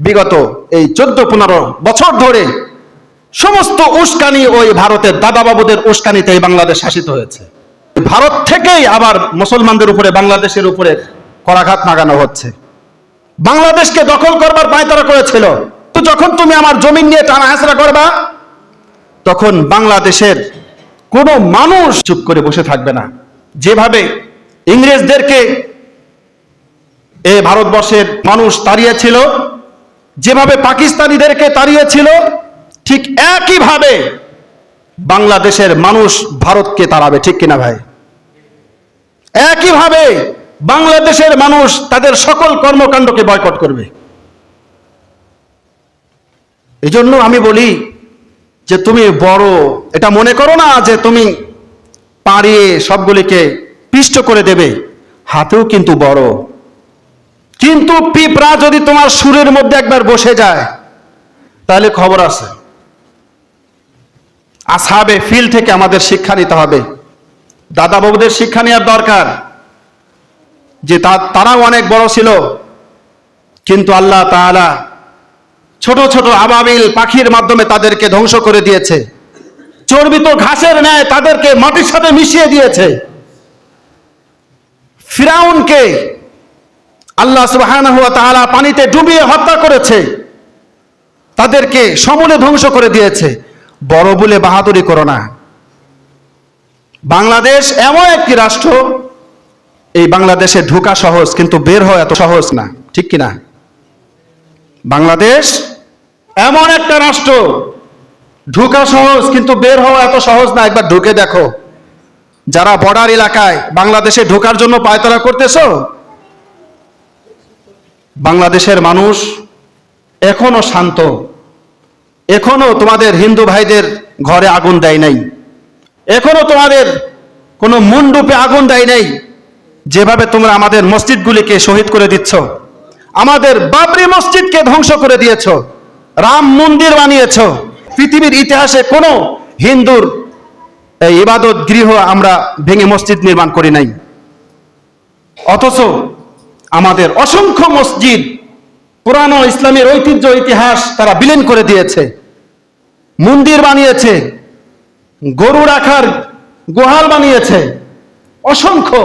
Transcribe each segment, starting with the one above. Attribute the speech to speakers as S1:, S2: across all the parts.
S1: বিগত এই চোদ্দ পনেরো বছর ধরে সমস্ত উস্কানি ওই ভারতের দাদাবাবুদের উস্কানিতে এই বাংলাদেশ শাসিত হয়েছে। ভারত থেকেই আবার মুসলমানদের উপরে, বাংলাদেশের উপরে করাঘাত লাগানো হচ্ছে। বাংলাদেশকে দখল করবার পায়তারা করেছিল। তো যখন তুমি আমার জমিন নিয়ে টানা হাসরা করবা, তখন বাংলাদেশের কোনো মানুষ চুপ করে বসে থাকবে না। যেভাবে ইংরেজদেরকে এ ভারতবর্ষের মানুষ তাড়িয়েছিল যেভাবে পাকিস্তানিদেরকে তাড়িয়েছিল, ঠিক একইভাবে বাংলাদেশের মানুষ ভারতকে তাড়াবে, ঠিক কিনা ভাই? একইভাবে বাংলাদেশের মানুষ তাদের সকল কর্মকাণ্ডকে বয়কট করবে। এই জন্য আমি বলি যে তুমি বড়, এটা মনে করো না যে তুমি পাড়িয়ে সবগুলিকে পিষ্ট করে দেবে, হাতেও কিন্তু বড়। কিন্তু পিঁপড়া যদি তোমার সুরের মধ্যে একবার বসে যায়, তাহলে খবর আছে। আসাবে, ফিল থেকে আমাদের শিক্ষা নিতে হবে। দাদা বাবুদের শিক্ষা নেওয়ার দরকার, যে তারাও অনেক বড় ছিল। কিন্তু আল্লাহ তাআলা ছোট ছোট আবাবিল পাখির মাধ্যমে তাদেরকে ধ্বংস করে দিয়েছে। চর্বিত ঘাসের ন্যায় তাদেরকে মাটির সাথে মিশিয়ে দিয়েছে। ফিরাউনকে আল্লাহ তাআলা পানিতে ডুবিয়ে হত্যা করেছে। তাদেরকে সমূলে ধ্বংস করে দিয়েছে। বড় বলে বাহাদুরি করো না। বাংলাদেশ এমন একটি রাষ্ট্র, এই বাংলাদেশে ঢোকা সহজ, কিন্তু বের হওয়া এত সহজ না। ঠিক কিনা? বাংলাদেশ এমন একটা রাষ্ট্র, ঢোকা সহজ, কিন্তু বের হওয়া এত সহজ না। একবার ঢুকে দেখো। যারা বর্ডার এলাকায় বাংলাদেশে ঢোকার জন্য পায়তারা করতেছো বাংলাদেশের মানুষ এখনও শান্ত। এখনও তোমাদের হিন্দু ভাইদের ঘরে আগুন দেয় নাই। এখনও তোমাদের কোনো মণ্ডপে আগুন দেয় নাই। যেভাবে তোমরা আমাদের মসজিদগুলিকে শহীদ করে দিচ্ছ, আমাদের বাবরি মসজিদকে ধ্বংস করে দিয়েছ, রাম মন্দির বানিয়েছ, পৃথিবীর ইতিহাসে কোনো হিন্দুর এই ইবাদত গৃহ আমরা ভেঙে মসজিদ নির্মাণ করি নাই। অথচ আমাদের অসংখ্য মসজিদ, পুরানো ইসলামের ঐতিহ্য, ইতিহাস তারা বিলীন করে দিয়েছে, মন্দির বানিয়েছে, গরু রাখার গোহাল বানিয়েছে, অসংখ্য।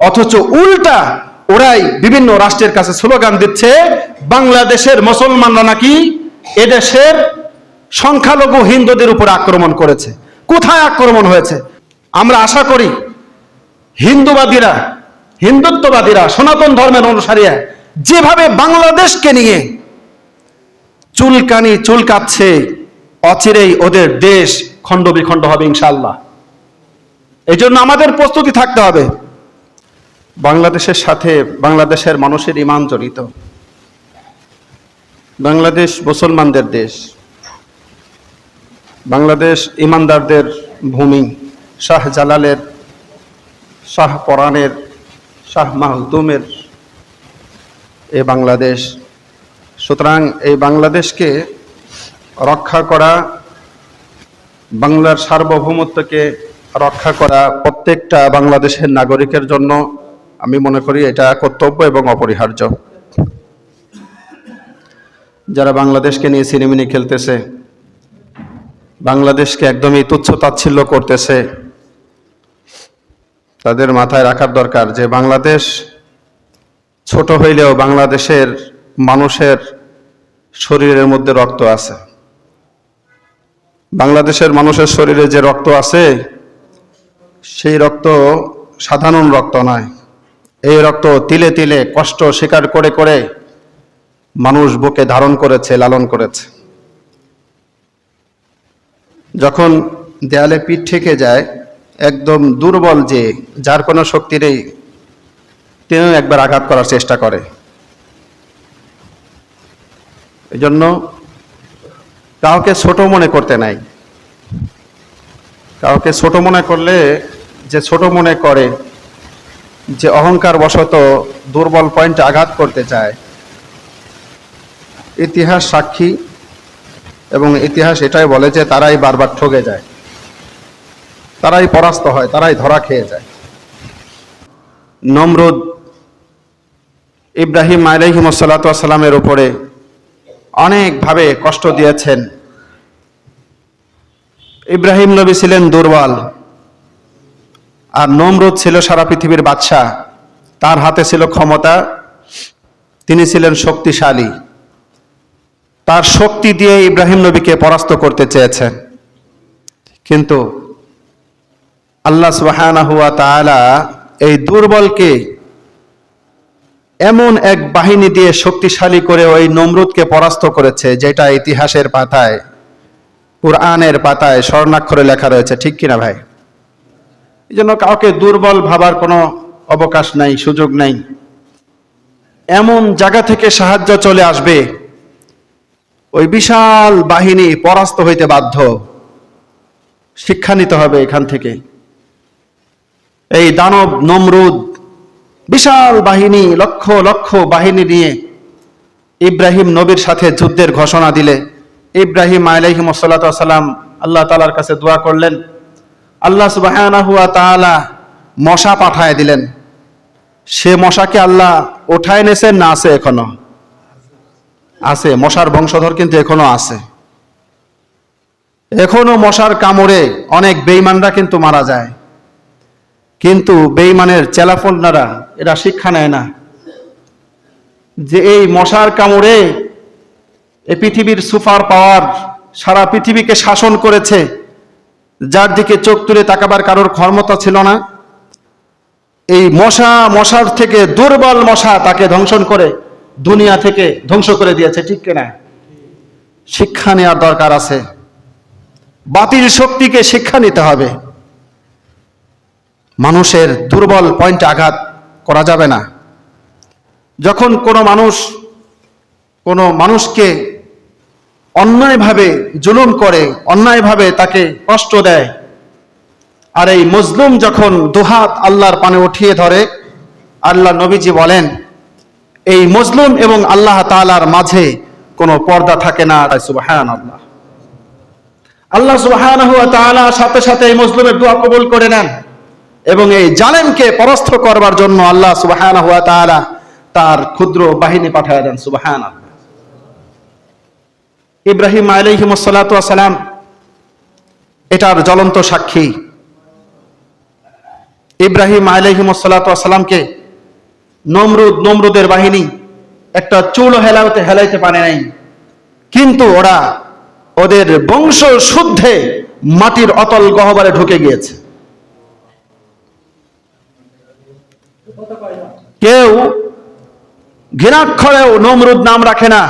S1: অথচ উল্টা ওরাই বিভিন্ন রাষ্ট্রের কাছে স্লোগান দিচ্ছে, বাংলাদেশের মুসলমানরা নাকি এদেশের সংখ্যালঘু হিন্দুদের উপর আক্রমণ করেছে। কোথায় আক্রমণ হয়েছে? আমরা আশা করি হিন্দুবাদীরা হিন্দুত্ববাদীরা, সনাতন ধর্মের অনুসারীরা যেভাবে বাংলাদেশকে নিয়ে চুলকানি চুলকাচ্ছে, অচিরেই ওদের দেশ খণ্ড বিখণ্ড হবে ইনশাল্লাহ এই জন্য আমাদের প্রস্তুতি থাকতে হবে। বাংলাদেশের সাথে বাংলাদেশের মানুষের ইমান জড়িত। বাংলাদেশ মুসলমানদের দেশ। বাংলাদেশ ইমানদারদের ভূমি। শাহ জালালের শাহ পরাণের শাহ মাহতুমের এ বাংলাদেশ। সুতরাং এই বাংলাদেশকে রক্ষা করা, বাংলার সার্বভৌমত্বকে রক্ষা করা প্রত্যেকটা বাংলাদেশের নাগরিকের জন্য আমি মনে করি এটা কর্তব্য এবং অপরিহার্য। যারা বাংলাদেশকে নিয়ে সিনেমিনি খেলতেছে, বাংলাদেশকে একদমই তুচ্ছ তাচ্ছিল্য করতেছে তাদের মাথায় রাখার দরকার যে বাংলাদেশ ছোট হইলেও বাংলাদেশের মানুষের শরীরের মধ্যে রক্ত আছে। বাংলাদেশের মানুষের শরীরে যে রক্ত আছে, সেই রক্ত সাধারণ রক্ত নয়। এই রক্ত তিলে তিলে কষ্ট স্বীকার করে করে মানুষ বুকে ধারণ করেছে, লালন করেছে। যখন দেয়ালে পিঠ থেকে যায় একদম দুর্বল যে, যার কোনো শক্তি নেই, তিনিও একবার আঘাত করার চেষ্টা করে। এই জন্য কাউকে ছোট মনে করতে নাই। কাউকে ছোট মনে করলে, যে ছোট মনে করে, যে অহংকার বশত দুর্বল পয়েন্টে আঘাত করতে চায়, ইতিহাস সাক্ষী এবং ইতিহাস এটাই বলে যে তারাই বারবার ঠকে যায়। তারাই পরাস্ত হয়, তারাই ধরা খেয়ে যায়। নমরুদ ইব্রাহিম আলাইহিমসাল্লাতামের উপরে অনেকভাবে কষ্ট দিয়েছেন। ইব্রাহিম নবী ছিলেন দুর্বল, আর নমরুদ ছিল সারা পৃথিবীর বাদশাহ। তার হাতে ছিল ক্ষমতা, তিনি ছিলেন শক্তিশালী। তার শক্তি দিয়ে ইব্রাহিম নবীকে পরাস্ত করতে চেয়েছেন। কিন্তু আল্লাহ সুবহানাহু ওয়া তাআলা এই দুর্বলকে এমন এক বাহিনী দিয়ে শক্তিশালী করে ওই নমরুদকে পরাস্ত করেছে, যেটা ইতিহাসের পাতায়, কোরআনের পাতায় স্বর্ণাক্ষরে লেখা রয়েছে। ঠিক কিনা ভাই? এই জন্য কাউকে দুর্বল ভাবার কোনো অবকাশ নাই, সুযোগ নাই। এমন জায়গা থেকে সাহায্য চলে আসবে, ওই বিশাল বাহিনী পরাস্ত হইতে বাধ্য। শিক্ষা নিতে হবে এখান থেকে। এই দানব নমরুদ, বিশাল বাহিনী, লক্ষ লক্ষ বাহিনী নিয়ে ইব্রাহিম নবীর সাথে যুদ্ধের ঘোষণা দিলে। ইব্রাহিম আলাইহিম সাল্লাম আল্লাহ তালার কাছে দোয়া করলেন। আল্লাহ সুবাহ মশা পাঠায় দিলেন। সে মশাকে আল্লাহ ওঠায় নেছেন না আছে এখনও? আছে, মশার বংশধর কিন্তু এখনও আছে। এখনও মশার কামড়ে অনেক বেইমানরা কিন্তু মারা যায়। কিন্তু বেইমানের চেলাফলনারা এরা শিক্ষা নেয় না। যে এই মশার কামড়ে এ পৃথিবীর সুপার পাওয়ার সারা পৃথিবীকে শাসন করেছে, যার দিকে চোখ তুলে তাকাবার কারোর ক্ষমতা ছিল না। এই মশা মশার থেকে দুর্বল মশা তাকে ধ্বংসন করে দুনিয়া থেকে ধ্বংস করে দিয়েছে, ঠিক কিনা শিক্ষা নেওয়ার দরকার আছে। বাতিল শক্তিকে শিক্ষা নিতে হবে। মানুষের দুর্বল পয়েন্টে আঘাত করা যাবে না। যখন কোনো মানুষ, কোনো মানুষকে অন্যায়ভাবে জুলুম করে, অন্যায়ভাবে তাকে কষ্ট দেয়, আর এই মজলুম যখন দুহাত আল্লাহর পানে উঠিয়ে ধরে, আল্লাহ নবীজি বলেন, এই মজলুম এবং আল্লাহ তালার মাঝে কোনো পর্দা থাকে না। সুবাহান আল্লাহ আল্লাহ তাআলা সাথে সাথে এই মজলুমের দোয়া কবুল করে নেন। এবং এই জালেমকে পরাস্ত করবার জন্য আল্লাহ সুবহানাহু ওয়া তাআলা তার ক্ষুদ্র বাহিনী পাঠায় দেন, সুবহানাল্লাহ। ইব্রাহিম আলাইহিমুস সালাতু ওয়াস সালাম এটার জ্বলন্ত সাক্ষী। ইব্রাহিম আলাইহিমুস সালাতু ওয়াস সালামকে নমরুদ নমরুদের বাহিনী একটা চুল হেলাইতে হেলাইতে পারে নাই, কিন্তু ওরা ওদের বংশ শুদ্ধে মাটির অতল গহবরে ঢুকে গিয়েছে। কেউ ঘৃণাক্ষরেও নমরুদ নাম রাখে না।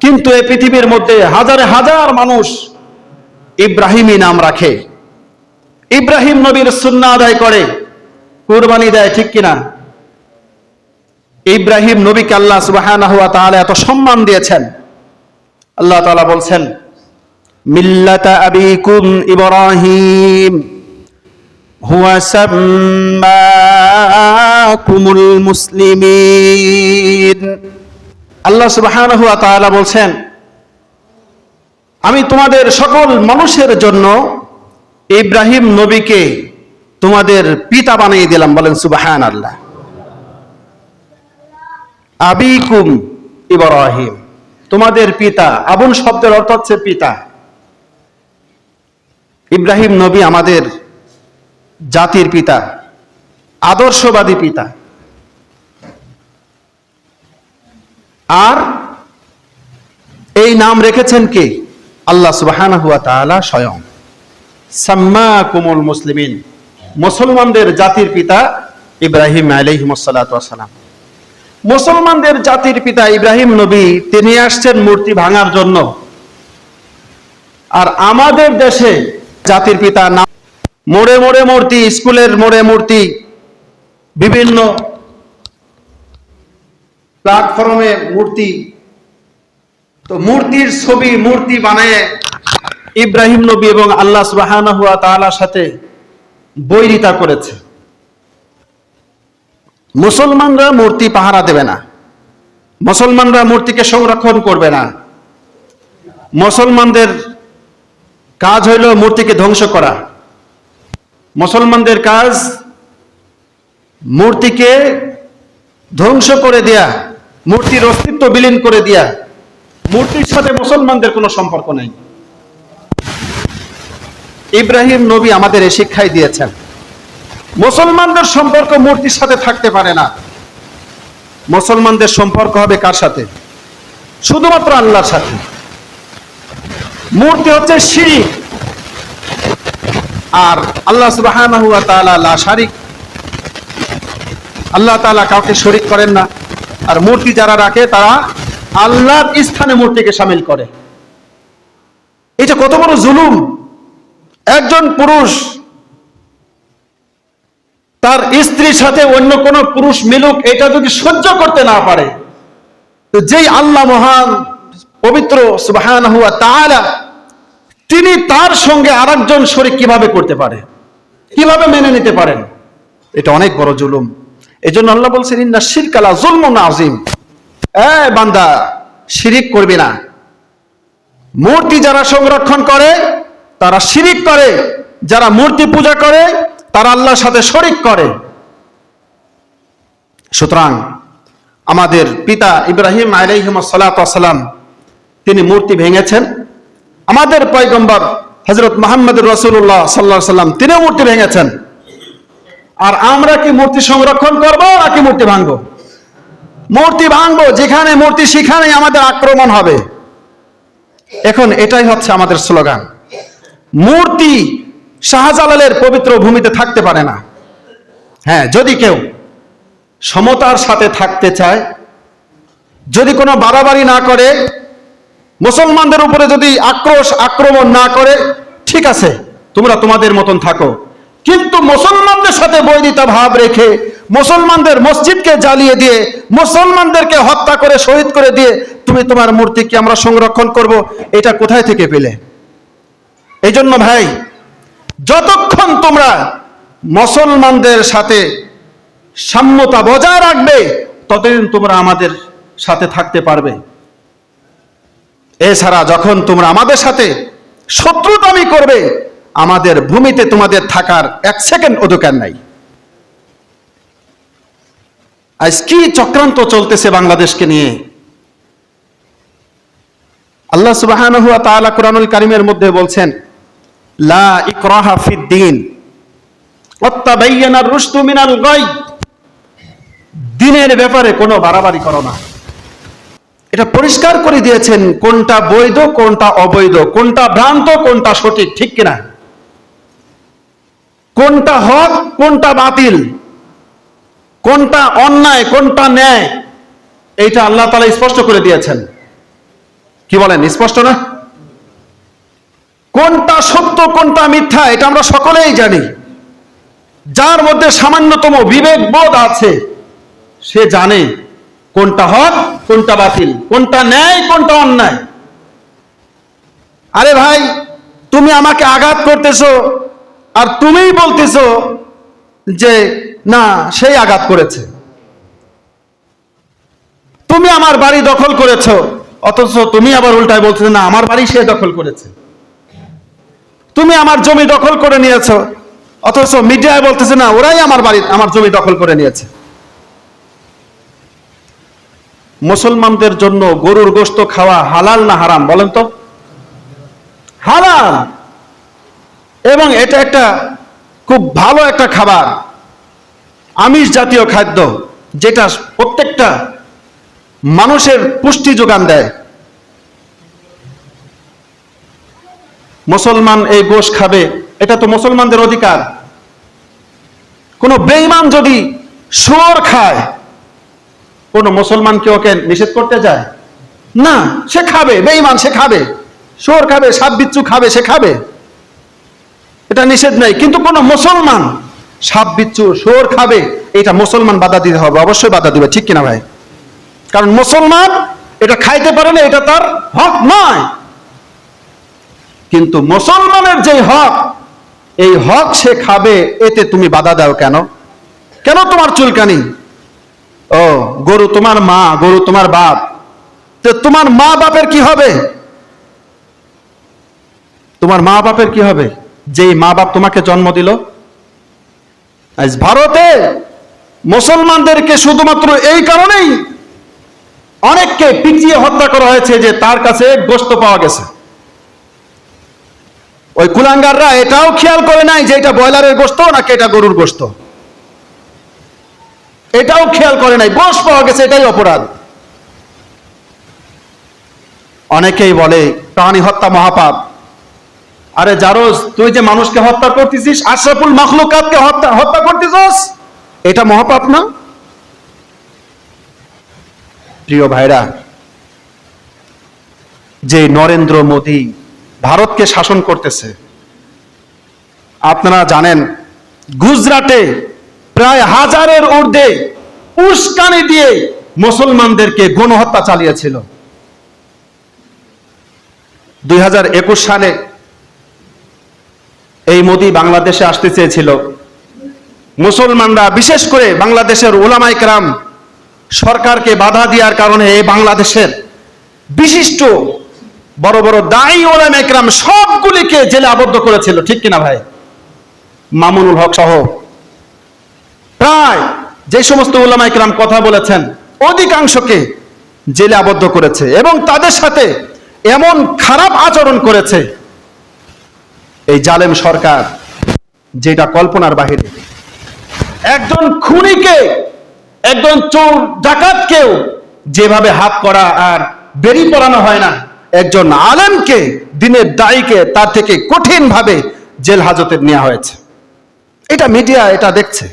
S1: কিন্তু এই পৃথিবীর মধ্যে হাজারে হাজার মানুষ ইব্রাহিমই নাম রাখে। ইব্রাহিম নবীর সুন্না আদায় করে, কুরবানি দেয়, ঠিক কিনা? ইব্রাহিম নবীকে আল্লাহ তাআলা এত সম্মান দিয়েছেন। আল্লাহ তাআলা বলছেন, মিল্লাতা আবিকুম ইব্রাহিম। সুবহানাহু ওয়া তাআলা বলছেন, আমি তোমাদের সকল মানুষের জন্য ইব্রাহিম নবীকে তোমাদের পিতা বানিয়ে দিলাম, বলেন সুবাহান আল্লাহ আবিকুম ইব্রাহিম, তোমাদের পিতা আবুন শব্দের অর্থ হচ্ছে পিতা। ইব্রাহিম নবী আমাদের জাতির পিতা, আদর্শবাদী পিতা। আর এই নাম রেখেছেন কে? আল্লাহ তাআলা স্বয়ং। সাম্মাকুমুল মুসলিমিন, মুসলমানদের জাতির পিতা ইব্রাহিম ওয়াস মুসলমানদের জাতির পিতা ইব্রাহিম নবী, তিনি আসছেন মূর্তি ভাঙার জন্য। আর আমাদের দেশে জাতির পিতা নাম মোড়ে মোড়ে মূর্তি, স্কুলের মোড়ে মূর্তি, বিভিন্ন প্ল্যাটফর্মে মূর্তি। তো মূর্তির ছবি, মূর্তি বানায় ইব্রাহিম নবী এবং আল্লাহ সুবহানাহু ওয়া তাআলার সাথে বৈরিতা করেছে। মুসলমানরা মূর্তি পাহারা দেবে না। মুসলমানরা মূর্তিকে সংরক্ষণ করবে না। মুসলমানদের কাজ হইল মূর্তিকে ধ্বংস করা। মুসলমানদের কাজ মূর্তিকে ধ্বংস করে দেয়া, মূর্তির অস্তিত্ব বিলীন করে দেয়া। মূর্তির সাথে মুসলমানদের কোনো সম্পর্ক নেই। ইব্রাহিম নবী আমাদের এই শিক্ষাই দিয়েছেন। মুসলমানদের সম্পর্ক মূর্তির সাথে থাকতে পারে না। মুসলমানদের সম্পর্ক হবে কার সাথে? শুধুমাত্র আল্লাহর সাথে। মূর্তি হচ্ছে শিরিক। আর আল্লাহ সুবহানাহু ওয়া লা শারিক। আল্লাহ তাআলা কাউকে শরিক করেন না। আর মূর্তি যারা রাখে, তারা আল্লাহর স্থানে মূর্তিকে শামিল করে। এটা কত বড় জুলুম। একজন পুরুষ তার স্ত্রীর সাথে অন্য কোন পুরুষ মিলুক, এটা যদি সহ্য করতে না পারে, তো যেই আল্লাহ মহান, পবিত্র তাআলা তিনি তার সঙ্গে আর একজন শরীক কীভাবে করতে পারে? কীভাবে মেনে নিতে পারেন? এটা অনেক বড় জুলুম। এই জন্য আল্লাহ বলছেন, ইন্না শিরকালা জুলমুন আজিম এ বান্দা, শিরিক করবি না। মূর্তি যারা সংরক্ষণ করে, তারা শিরিক করে। যারা মূর্তি পূজা করে, তারা আল্লাহর সাথে শরিক করে। সুতরাং আমাদের পিতা ইব্রাহিম আলাইহিমাসাল্লাম তিনি মূর্তি ভেঙেছেন। আমাদের পয়গম্বর হজরত মোহাম্মদ রসুল্লাহ সাল্লাহ সাল্লাম, তিনিও মূর্তি ভেঙেছেন। আর আমরা কি মূর্তি সংরক্ষণ করব নাকি মূর্তি ভাঙবো? মূর্তি ভাঙবো, যেখানে মূর্তি সেখানে আমাদের আক্রমণ হবে। এখন এটাই হচ্ছে আমাদের স্লোগান। মূর্তি শাহজালালের পবিত্র ভূমিতে থাকতে পারে না। হ্যাঁ যদি কেউ সমতার সাথে থাকতে চায়, যদি কোনো বাড়াবাড়ি না করে মুসলমানদের উপরে যদি আক্রোশ, আক্রমণ না করে, ঠিক আছে, তোমরা তোমাদের মতন থাকো। কিন্তু মুসলমানদের সাথে বৈরিতা ভাব রেখে, মুসলমানদের মসজিদকে জ্বালিয়ে দিয়ে, মুসলমানদেরকে হত্যা করে, শহীদ করে দিয়ে, তুমি তোমার মূর্তিকে আমরা সংরক্ষণ করব, এটা কোথায় থেকে পেলে? এই জন্য ভাই, যতক্ষণ তোমরা মুসলমানদের সাথে সাম্যতা বজায় রাখবে, ততদিন তোমরা আমাদের সাথে থাকতে পারবে। এছাড়া যখন তোমরা আমাদের সাথে শত্রুতামি করবে, আমাদের ভূমিতে তোমাদের থাকার এক সেকেন্ড অধিকার নাই। আজ কি চক্রান্ত চলতেছে বাংলাদেশকে নিয়ে? আল্লাহ তাআলা কুরআনুল কারীমের মধ্যে বলছেন, লা ইকরাহা ফিদ দ্বীন ওয়াত্তাবায়্যানার রুশদু মিনাল গায় দিনের ব্যাপারে কোনো বাড়াবাড়ি করো না। এটা পরিষ্কার করে দিয়েছেন কোনটা বৈধ, কোনটা অবৈধ, কোনটা ভ্রান্ত, কোনটা সঠিক, ঠিক কিনা? কোনটা হক, কোনটা বাতিল? কোনটা অন্যায়, কোনটা ন্যায়? এইটা আল্লাহ তালা স্পষ্ট করে দিয়েছেন। কি বলেন, স্পষ্ট না? কোনটা সত্য, কোনটা মিথ্যা, এটা আমরা সকলেই জানি। যার মধ্যে সামান্যতম বিবেক বোধ আছে, সে জানে কোনটা হক কোনটা বাতিল, কোনটা ন্যায়, কোনটা অন্যায়? আরে ভাই, তুমি আমাকে আঘাত করতেছো আর তুমিই বলতেছো যে, না, সেই আঘাত করেছে। তুমি আমার বাড়ি দখল করেছ, অথচ তুমি আবার উল্টায় বলতেছো না, আমার বাড়ি সে দখল করেছে। তুমি আমার জমি দখল করে নিয়েছো, অথচ মিডিয়ায় বলতেছে, না, ওরাই আমার বাড়ি, আমার জমি দখল করে নিয়েছে। মুসলমানদের জন্য গরুর গোস্ত খাওয়া হালাল না হারাম, বলেন তো? হালাল। এবং এটা একটা খুব ভালো একটা খাবার, আমিষ জাতীয় খাদ্য, যেটা প্রত্যেকটা মানুষের পুষ্টি যোগান দেয়। মুসলমান এই গোশ খাবে, এটা তো মুসলমানদের অধিকার। কোন বেঈমান যদি শুয়োর খায় কোন মুসলমান কি ওকে নিষেধ করতে যায়? না, সে খাবে, বেঈমান, সে খাবে। শুয়োর খাবে, সাপ বিচ্ছু খাবে, সে খাবে। এটা নিষেধ নাই, কিন্তু কোন মুসলমান সাপ বিচ্ছু, শুয়োর খাবে, এটা মুসলমান বাধা দিতে হবে, অবশ্যই বাধা দিবে, ঠিক কিনা ভাই? কারণ মুসলমান এটা খাইতে পারে না, এটা তার হক নয়। কিন্তু মুসলমানের যে হক, এই হক সে খাবে, এতে তুমি বাধা দাও কেন? কেন তোমার চুলকানি? গরু তোমার মা, গরু তোমার বাপ। তো তোমার মা বাপের কি হবে? তোমার মা বাপের কি হবে? যেই মা বাপ তোমাকে জন্ম দিল। আজ ভারতে মুসলমানদেরকে শুধুমাত্র এই কারণেই অনেককে পিটিয়ে হত্যা করা হয়েছে যে তার কাছে গোস্ত পাওয়া গেছে। ওই কুলাঙ্গাররা এটাও খেয়াল করে নাই যে এটা ব্রয়লারের গোস্ত নাকি এটা গরুর গোস্ত এটাও খেয়াল করে নাই। গোশ পাওয়া গেছে, এটাই অপরাধ। অনেকেই বলে, প্রাণী হত্যা মহাপাপ। আরে জারোজ, তুই যে মানুষকে হত্যা করতেছিস, আশরাফুল মখলুকাতকে হত্যা হত্যা করতেছিস, এটা মহাপাপ না? প্রিয় ভাইরা, যে নরেন্দ্র মোদী ভারতকে শাসন করতেছে, আপনারা জানেন, গুজরাটে প্রায় হাজারের ঊর্ধ্বে উস্কানি দিয়ে মুসলমানদেরকে গণহত্যা চালিয়েছিল। দুই হাজার একুশ সালে এই মোদি বাংলাদেশে আসতে চেয়েছিল। মুসলমানরা বিশেষ করে বাংলাদেশের ওলামাই কেরাম সরকারকে বাধা দেওয়ার কারণে এই বাংলাদেশের বিশিষ্ট বড় বড় দায়ী ওলাম একরাম সবগুলিকে জেলে আবদ্ধ করেছিল। ঠিক কিনা ভাই? মামুনুল হক সহ প্রায় যে সমস্ত ওলামা একরাম কথা বলেছেন, অধিকাংশকে জেলে আবদ্ধ করেছে এবং তাদের সাথে এমন খারাপ আচরণ করেছে। এই জালেম সরকার যেটা কল্পনার বাহিরে। একজন খুনিকে, একজন চোর ডাকাতকেও যেভাবে হাত করা আর বেরি পড়ানো হয় না, একজন আলেমকে, দিনের দায়ীকে তার থেকে কঠিন ভাবে জেল হাজতে নেওয়া হয়েছে। এটা মিডিয়া এটা দেখছে।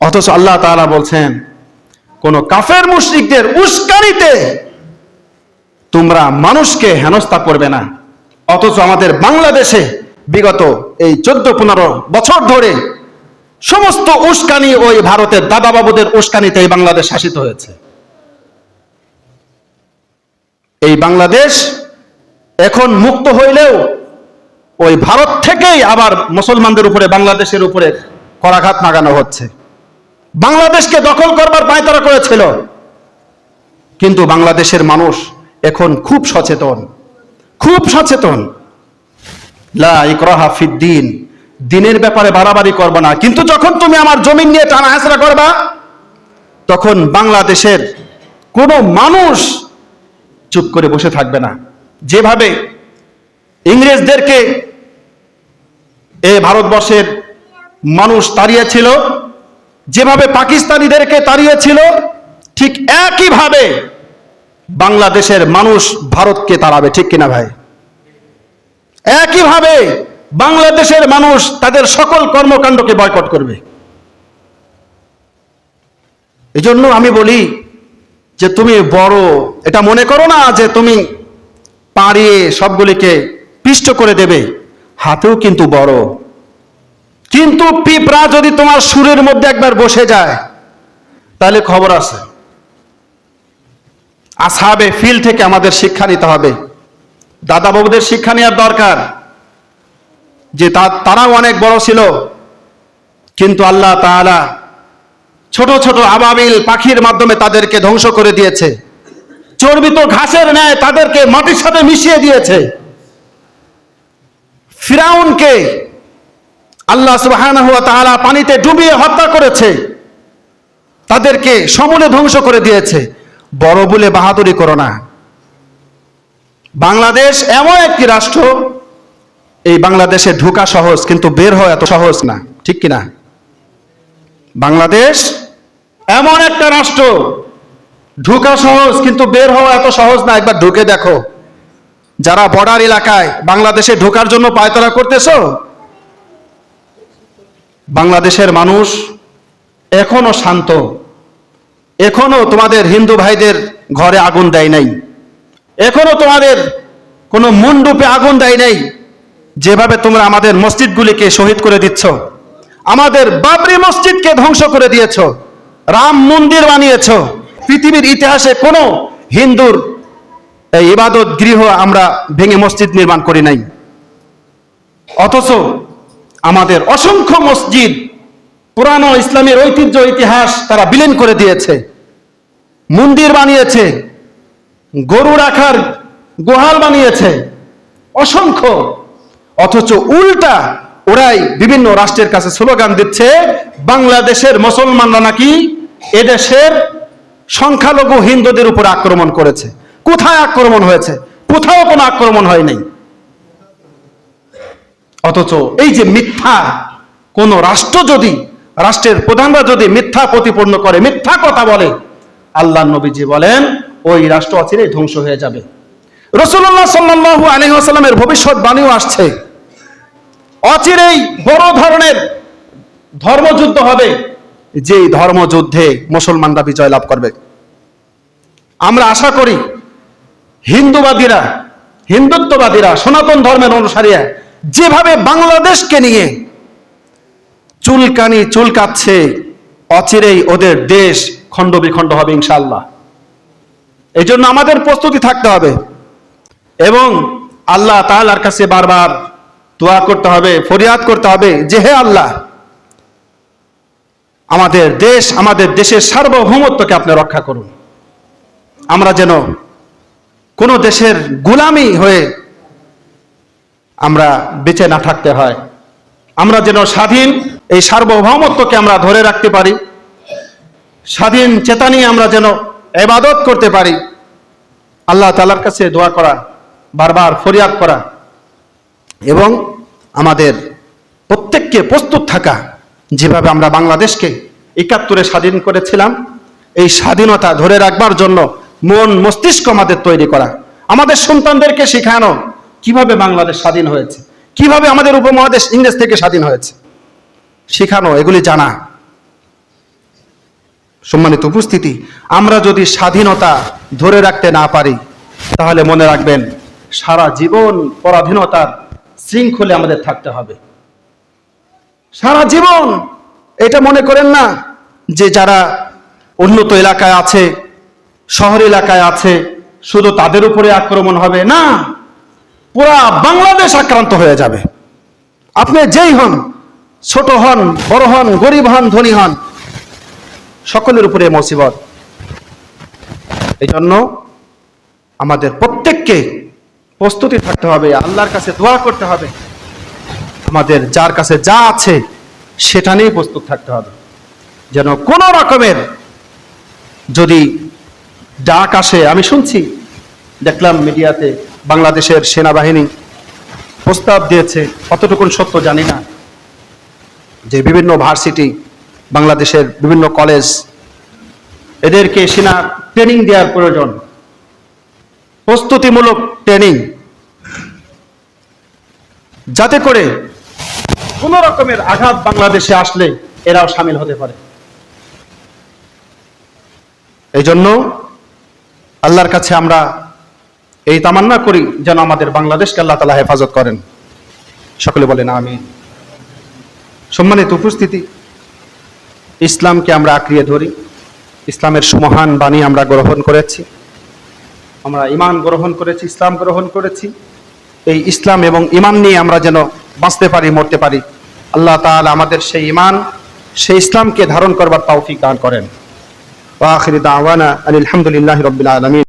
S1: অথচ আল্লাহ তাআলা বলছেন, কোন কাফের মুশরিকদের উস্কানিতে তোমরা মানুষকে হেনস্থা করবে না। অথচ আমাদের বাংলাদেশে বিগত এই চোদ্দ পনেরো বছর ধরে সমস্ত উস্কানি ওই ভারতের দাদা বাবুদের উস্কানিতে এই বাংলাদেশ শাসিত হয়েছে। এই বাংলাদেশ এখন মুক্ত হইলেও ওই ভারত থেকেই আবার মুসলমানদের উপরে, বাংলাদেশের উপরে করাঘাত নাগানো হচ্ছে। বাংলাদেশকে দখল করবার পায়তারা করেছিল। কিন্তু বাংলাদেশের মানুষ এখন খুব সচেতন। খুব সচেতন। লা দিনের ব্যাপারে বাড়াবাড়ি করব না। কিন্তু যখন তুমি আমার জমিন নিয়ে টানা হাসরা করবা, তখন বাংলাদেশের কোনো মানুষ চুপ করে বসে থাকবে না। যেভাবে ইংরেজদেরকে এ ভারতবর্ষের মানুষ তাড়িয়েছিল যেভাবে পাকিস্তানিদেরকে তাড়িয়েছিল, ঠিক একইভাবে বাংলাদেশের মানুষ ভারতকে তাড়াবে, ঠিক কিনা ভাই? একইভাবে বাংলাদেশের মানুষ তাদের সকল কর্মকাণ্ডকে বয়কট করবে। এই জন্য আমি বলি যে তুমি বড়, এটা মনে করো না যে তুমি পাড়িয়ে সবগুলিকে পিষ্ট করে দেবে, হাতেও কিন্তু বড়। কিন্তু পিঁপড়া যদি তোমার সুরের মধ্যে একবার বসে যায়, তাহলে খবর আছে। আসাবে ফিল থেকে আমাদের শিক্ষা নিতে হবে। দাদা বাবুদের শিক্ষা নেওয়ার দরকার। যে তারাও অনেক বড় ছিল। কিন্তু আল্লাহ তাআলা ছোট ছোট আবাবিল পাখির মাধ্যমে তাদেরকে ধ্বংস করে দিয়েছে। চর্বিত ঘাসের ন্যায় তাদেরকে মাটির সাথে মিশিয়ে দিয়েছে। ফিরাউনকে আল্লাহ সুবহানাহু ওয়া তাআলা পানিতে ডুবিয়ে হত্যা করেছে। তাদেরকে সমূলে ধ্বংস করে দিয়েছে। বড় বলে বাহাদুরি করো না। বাংলাদেশ এমন একটি রাষ্ট্র, এই বাংলাদেশে ঢোকা সহজ, কিন্তু বের হওয়া এত সহজ না, ঠিক কিনা বাংলাদেশ এমন একটা রাষ্ট্র, ঢোকা সহজ, কিন্তু বের হওয়া এত সহজ না, একবার ঢুকে দেখো। যারা বর্ডার এলাকায় বাংলাদেশে ঢোকার জন্য পায়তলা করতেছো বাংলাদেশের মানুষ এখনও শান্ত। এখনও তোমাদের হিন্দু ভাইদের ঘরে আগুন দেয় নাই। এখনও তোমাদের কোনো মণ্ডপে আগুন দেয় নাই। যেভাবে তোমরা আমাদের মসজিদগুলিকে শহীদ করে দিচ্ছ, আমাদের বাবরি মসজিদকে ধ্বংস করে দিয়েছ, রাম মন্দির বানিয়েছ, পৃথিবীর ইতিহাসে কোনো হিন্দুর এই ইবাদত গৃহ আমরা ভেঙে মসজিদ নির্মাণ করি নাই। অথচ আমাদের অসংখ্য মসজিদ, পুরানো ইসলামের ঐতিহ্য, ইতিহাস তারা বিলীন করে দিয়েছে, মন্দির বানিয়েছে, গরু রাখার গোহাল বানিয়েছে, অসংখ্য। অথচ উল্টা ওরাই বিভিন্ন রাষ্ট্রের কাছে স্লোগান দিচ্ছে, বাংলাদেশের মুসলমানরা নাকি এদেশের সংখ্যালঘু হিন্দুদের উপর আক্রমণ করেছে। কোথায় আক্রমণ হয়েছে? কোথাও কোনো আক্রমণ হয় নাই অথচ এই যে মিথ্যা, কোন রাষ্ট্র যদি, রাষ্ট্রের প্রধানরা যদি মিথ্যা প্রতিপন্ন করে, মিথ্যা কথা বলে, আল্লাহ নবীজি বলেন, ওই রাষ্ট্র অচিরেই ধ্বংস হয়ে যাবে। রসুল্লাহ সাল্লাহ আলহিহাস্লামের ভবিষ্যৎবাণীও আসছে। অচিরেই বড় ধরনের ধর্মযুদ্ধ হবে, যেই ধর্মযুদ্ধে মুসলমানরা বিজয় লাভ করবে। আমরা আশা করি, হিন্দুবাদীরা, হিন্দুত্ববাদীরা, সনাতন ধর্মের অনুসারীরা যেভাবে বাংলাদেশকে নিয়ে চুলকানি চুলকাচ্ছে, অচিরেই ওদের দেশ খণ্ড বিখণ্ড হবে ইনশাল্লাহ এই জন্য আমাদের প্রস্তুতি থাকতে হবে এবং আল্লাহ তাআলার কাছে বারবার দোয়া করতে হবে, ফরিয়াদ করতে হবে যে হে আল্লাহ, আমাদের দেশ আমাদের দেশের সার্বভৌমত্বকে আপনি রক্ষা করুন। আমরা যেন কোনো দেশের গুলামি হয়ে আমরা বেঁচে না থাকতে হয়। আমরা যেন স্বাধীন, এই সার্বভৌমত্বকে আমরা ধরে রাখতে পারি। স্বাধীন চেতা নিয়ে আমরা যেন এবাদত করতে পারি। আল্লাহ তালার কাছে দোয়া করা, বারবার ফরিয়াদ করা এবং আমাদের প্রত্যেককে প্রস্তুত থাকা, যেভাবে আমরা বাংলাদেশকে একাত্তরে স্বাধীন করেছিলাম, এই স্বাধীনতা ধরে রাখবার জন্য মন মস্তিষ্ক আমাদের তৈরি করা। আমাদের সন্তানদেরকে শেখানো কীভাবে বাংলাদেশ স্বাধীন হয়েছে? কীভাবে আমাদের উপমহাদেশ ইংরেজ থেকে স্বাধীন হয়েছে? শেখানো, এগুলি জানা। সম্মানিত উপস্থিতি, আমরা যদি স্বাধীনতা ধরে রাখতে না পারি, তাহলে মনে রাখবেন, সারা জীবন পরাধীনতার শৃঙ্খলে আমাদের থাকতে হবে। সারা জীবন, এটা মনে করেন না যে যারা উন্নত এলাকায় আছে, শহর এলাকায় আছে, শুধু তাদের উপরে আক্রমণ হবে, না। পুরা বাংলাদেশ আক্রান্ত হয়ে যাবে। আপনি যেই হন, ছোট হন, বড় হন, গরিব হন, ধনী হন, সকলের উপরে মুসিবত। এই জন্য আমাদের প্রত্যেককে প্রস্তুতি থাকতে হবে, আল্লাহর কাছে দোয়া করতে হবে। আমাদের যার কাছে যা আছে, সেটা নিয়ে প্রস্তুত থাকতে হবে। যেন কোনো রকমের যদি ডাক আসে, আমি শুনছি, দেখলাম মিডিয়াতে বাংলাদেশের সেনাবাহিনী প্রস্তাব দিয়েছে, কতটুকুন সত্য জানি না। যে বিভিন্ন ভার্সিটি, বাংলাদেশের বিভিন্ন কলেজ, এদেরকে সেনা ট্রেনিং দেওয়ার প্রয়োজন। প্রস্তুতিমূলক ট্রেনিং। যাতে করে কোন রকমের আঘাত বাংলাদেশে আসলে এরাও সামিল হতে পারে। এই জন্য আল্লাহর কাছে আমরা এই তামান্না করি যেন আমাদের বাংলাদেশকে আল্লাহ তালা হেফাজত করেন। সকলে বলেন আমি সম্মানিত উপস্থিতি, ইসলামকে আমরা আঁকড়িয়ে ধরি। ইসলামের সুমহান বাণী আমরা গ্রহণ করেছি। আমরা ইমান গ্রহণ করেছি, ইসলাম গ্রহণ করেছি। এই ইসলাম এবং ইমান নিয়ে আমরা যেন বাঁচতে পারি, মরতে পারি, আল্লাহ তাআলা আমাদের সেই ইমান, সেই ইসলামকে ধারণ করবার তৌফিক দান করেন। আলহামদুলিল্লাহি রাব্বিল আলামিন।